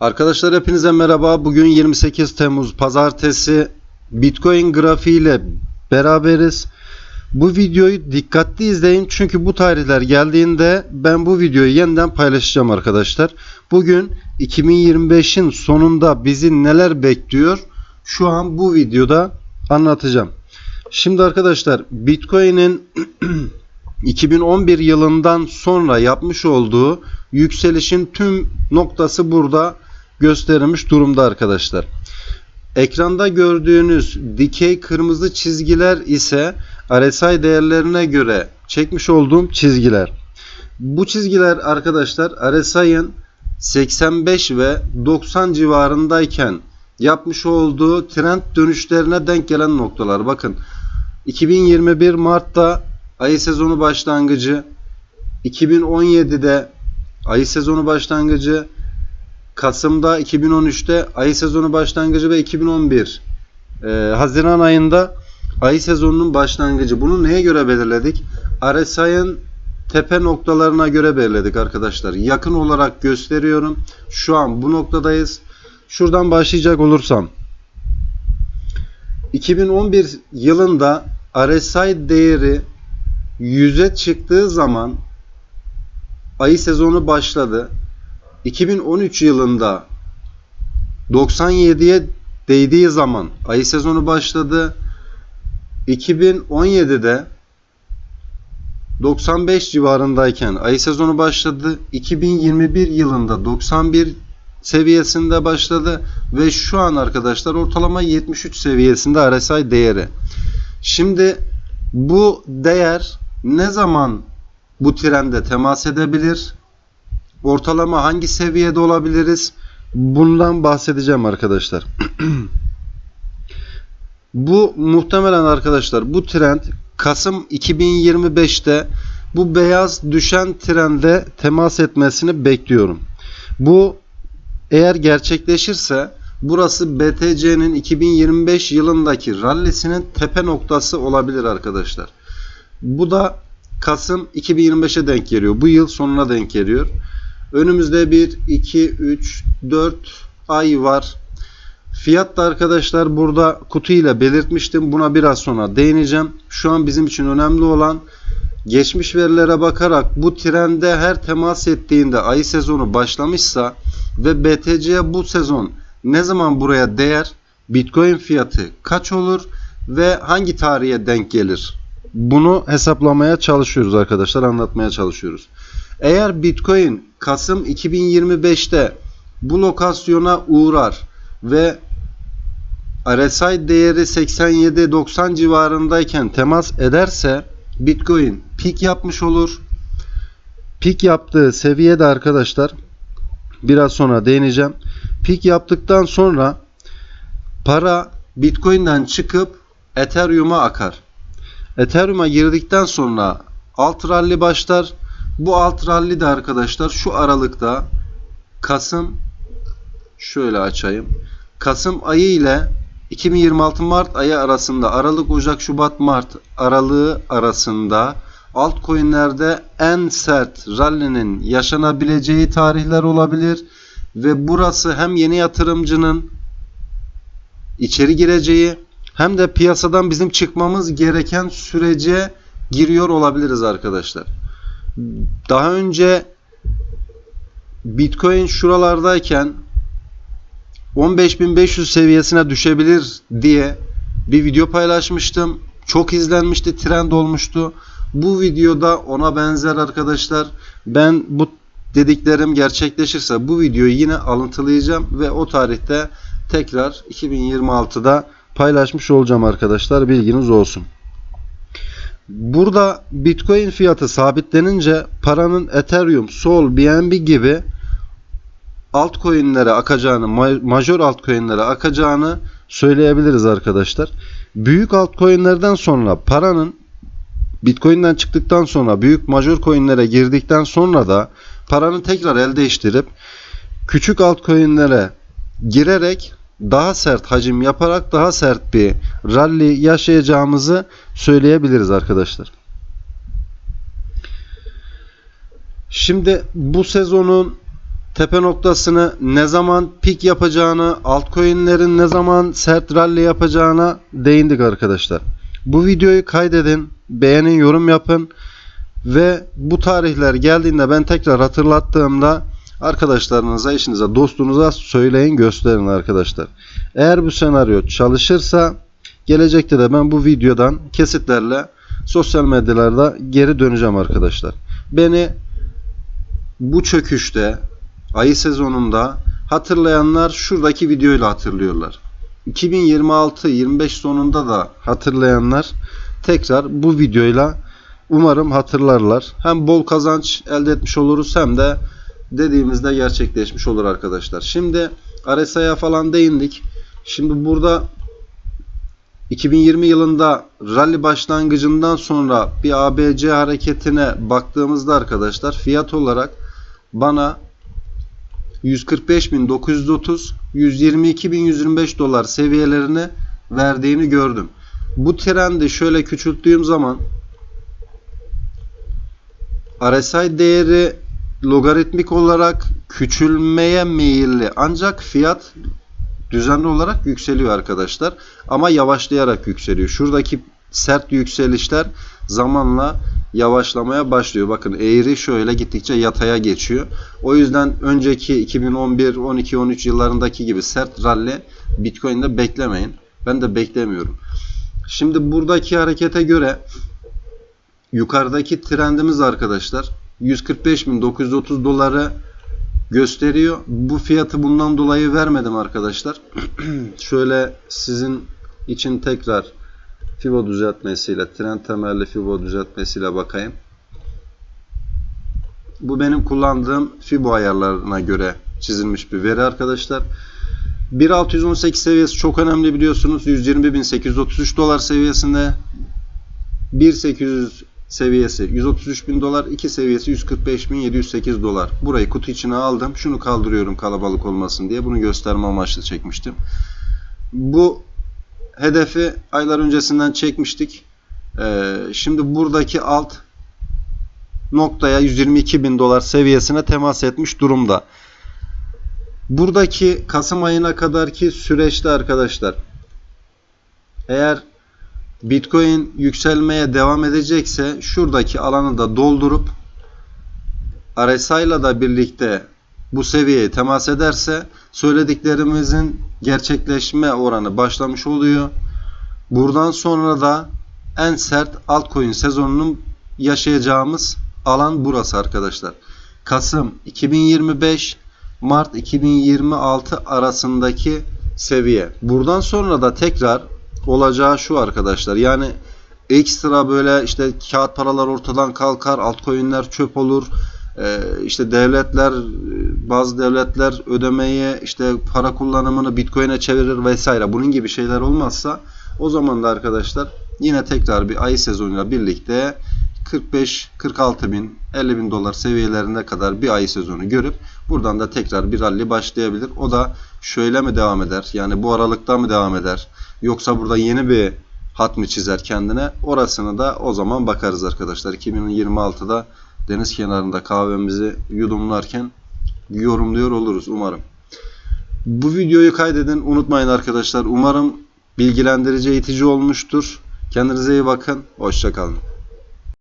Arkadaşlar hepinize merhaba. Bugün 28 Temmuz Pazartesi Bitcoin grafiğiyle beraberiz. Bu videoyu dikkatli izleyin çünkü bu tarihler geldiğinde ben bu videoyu yeniden paylaşacağım arkadaşlar. Bugün 2025'in sonunda bizi neler bekliyor şu an bu videoda anlatacağım. Şimdi arkadaşlar Bitcoin'in 2011 yılından sonra yapmış olduğu yükselişin tüm noktası burada gösterilmiş durumda arkadaşlar. Ekranda gördüğünüz dikey kırmızı çizgiler ise RSI değerlerine göre çekmiş olduğum çizgiler. Bu çizgiler arkadaşlar RSI'ın 85 ve 90 civarındayken yapmış olduğu trend dönüşlerine denk gelen noktalar. Bakın 2021 Mart'ta ayı sezonu başlangıcı, 2017'de ayı sezonu başlangıcı, Kasım'da 2013'te ayı sezonu başlangıcı ve 2011 e, Haziran ayında ayı sezonunun başlangıcı. Bunu neye göre belirledik? RSI'ın tepe noktalarına göre belirledik arkadaşlar. Yakın olarak gösteriyorum. Şu an bu noktadayız. Şuradan başlayacak olursam 2011 yılında RSI değeri 100'e çıktığı zaman ayı sezonu başladı. 2013 yılında 97'ye değdiği zaman ayı sezonu başladı. 2017'de 95 civarındayken ayı sezonu başladı. 2021 yılında 91 seviyesinde başladı ve şu an arkadaşlar ortalama 73 seviyesinde RSI değeri. Şimdi bu değer ne zaman bu trende temas edebilir? Ortalama hangi seviyede olabiliriz? Bundan bahsedeceğim arkadaşlar. bu muhtemelen arkadaşlar bu trend Kasım 2025'te bu beyaz düşen trende temas etmesini bekliyorum. Bu eğer gerçekleşirse burası BTC'nin 2025 yılındaki rallisinin tepe noktası olabilir arkadaşlar. Bu da Kasım 2025'e denk geliyor. Bu yıl sonuna denk geliyor. Önümüzde 1, 2, 3, 4 ay var. Fiyat da arkadaşlar burada kutu ile belirtmiştim. Buna biraz sonra değineceğim. Şu an bizim için önemli olan geçmiş verilere bakarak bu trende her temas ettiğinde ay sezonu başlamışsa ve BTC bu sezon ne zaman buraya değer? Bitcoin fiyatı kaç olur ve hangi tarihe denk gelir? Bunu hesaplamaya çalışıyoruz arkadaşlar, anlatmaya çalışıyoruz. Eğer Bitcoin Kasım 2025'te bu lokasyona uğrar ve RSI değeri 87-90 civarındayken temas ederse Bitcoin pik yapmış olur. Pik yaptığı seviyede arkadaşlar biraz sonra değineceğim. Pik yaptıktan sonra para Bitcoin'den çıkıp Ethereum'a akar. Ethereum'a girdikten sonra alt rally başlar. Bu alt rally de arkadaşlar şu aralıkta Kasım şöyle açayım. Kasım ayı ile 2026 Mart ayı arasında Aralık, Ocak, Şubat, Mart aralığı arasında altcoin'lerde en sert rally'nin yaşanabileceği tarihler olabilir ve burası hem yeni yatırımcının içeri gireceği hem de piyasadan bizim çıkmamız gereken sürece giriyor olabiliriz arkadaşlar. Daha önce Bitcoin şuralardayken 15.500 seviyesine düşebilir diye bir video paylaşmıştım. Çok izlenmişti, trend olmuştu. Bu videoda ona benzer arkadaşlar. Ben bu dediklerim gerçekleşirse bu videoyu yine alıntılayacağım ve o tarihte tekrar 2026'da paylaşmış olacağım arkadaşlar. Bilginiz olsun. Burada Bitcoin fiyatı sabitlenince paranın Ethereum, Sol, BNB gibi altcoin'lere akacağını, major altcoin'lere akacağını söyleyebiliriz arkadaşlar. Büyük altcoin'lerden sonra paranın Bitcoin'den çıktıktan sonra büyük major coin'lere girdikten sonra da paranın tekrar el değiştirip küçük altcoin'lere girerek daha sert hacim yaparak daha sert bir rally yaşayacağımızı söyleyebiliriz arkadaşlar. Şimdi bu sezonun tepe noktasını ne zaman pik yapacağını, altcoin'lerin ne zaman sert rally yapacağına değindik arkadaşlar. Bu videoyu kaydedin, beğenin, yorum yapın ve bu tarihler geldiğinde ben tekrar hatırlattığımda arkadaşlarınıza, eşinize, dostunuza söyleyin, gösterin arkadaşlar. Eğer bu senaryo çalışırsa gelecekte de ben bu videodan kesitlerle sosyal medyalarda geri döneceğim arkadaşlar. Beni bu çöküşte ayı sezonunda hatırlayanlar şuradaki videoyla hatırlıyorlar. 2026-25 sonunda da hatırlayanlar tekrar bu videoyla umarım hatırlarlar. Hem bol kazanç elde etmiş oluruz hem de dediğimizde gerçekleşmiş olur arkadaşlar. Şimdi RSI'ya falan değindik. Şimdi burada 2020 yılında rally başlangıcından sonra bir ABC hareketine baktığımızda arkadaşlar fiyat olarak bana 145.930 122.125 dolar seviyelerini verdiğini gördüm. Bu trendi şöyle küçülttüğüm zaman RSI değeri logaritmik olarak küçülmeye meyilli. Ancak fiyat düzenli olarak yükseliyor arkadaşlar. Ama yavaşlayarak yükseliyor. Şuradaki sert yükselişler zamanla yavaşlamaya başlıyor. Bakın eğri şöyle gittikçe yataya geçiyor. O yüzden önceki 2011, 12, 13 yıllarındaki gibi sert rally Bitcoin'de beklemeyin. Ben de beklemiyorum. Şimdi buradaki harekete göre yukarıdaki trendimiz arkadaşlar 145.930 doları gösteriyor. Bu fiyatı bundan dolayı vermedim arkadaşlar. Şöyle sizin için tekrar FIBO düzeltmesiyle, trend temelli FIBO düzeltmesiyle bakayım. Bu benim kullandığım FIBO ayarlarına göre çizilmiş bir veri arkadaşlar. 1.618 seviyesi çok önemli biliyorsunuz. 120.833 dolar seviyesinde 1.800 seviyesi 133 bin dolar, 2 seviyesi 145 bin 708 dolar. Burayı kutu içine aldım. Şunu kaldırıyorum kalabalık olmasın diye. Bunu gösterme amaçlı çekmiştim. Bu hedefi aylar öncesinden çekmiştik. Ee, şimdi buradaki alt noktaya 122 bin dolar seviyesine temas etmiş durumda. Buradaki Kasım ayına kadarki süreçte arkadaşlar eğer Bitcoin yükselmeye devam edecekse şuradaki alanı da doldurup RSI ile da birlikte bu seviyeye temas ederse söylediklerimizin gerçekleşme oranı başlamış oluyor. Buradan sonra da en sert altcoin sezonunun yaşayacağımız alan burası arkadaşlar. Kasım 2025 Mart 2026 arasındaki seviye. Buradan sonra da tekrar olacağı şu arkadaşlar. Yani ekstra böyle işte kağıt paralar ortadan kalkar, altcoin'ler çöp olur. Ee, işte devletler bazı devletler ödemeyi işte para kullanımını Bitcoin'e çevirir vesaire. Bunun gibi şeyler olmazsa o zaman da arkadaşlar yine tekrar bir ay sezonuyla birlikte 45 46 bin 50 bin dolar seviyelerine kadar bir ay sezonu görüp buradan da tekrar bir rally başlayabilir. O da şöyle mi devam eder? Yani bu aralıkta mı devam eder? Yoksa burada yeni bir hat mı çizer kendine? Orasını da o zaman bakarız arkadaşlar. 2026'da deniz kenarında kahvemizi yudumlarken yorumluyor oluruz umarım. Bu videoyu kaydedin. Unutmayın arkadaşlar. Umarım bilgilendirici, eğitici olmuştur. Kendinize iyi bakın. Hoşçakalın.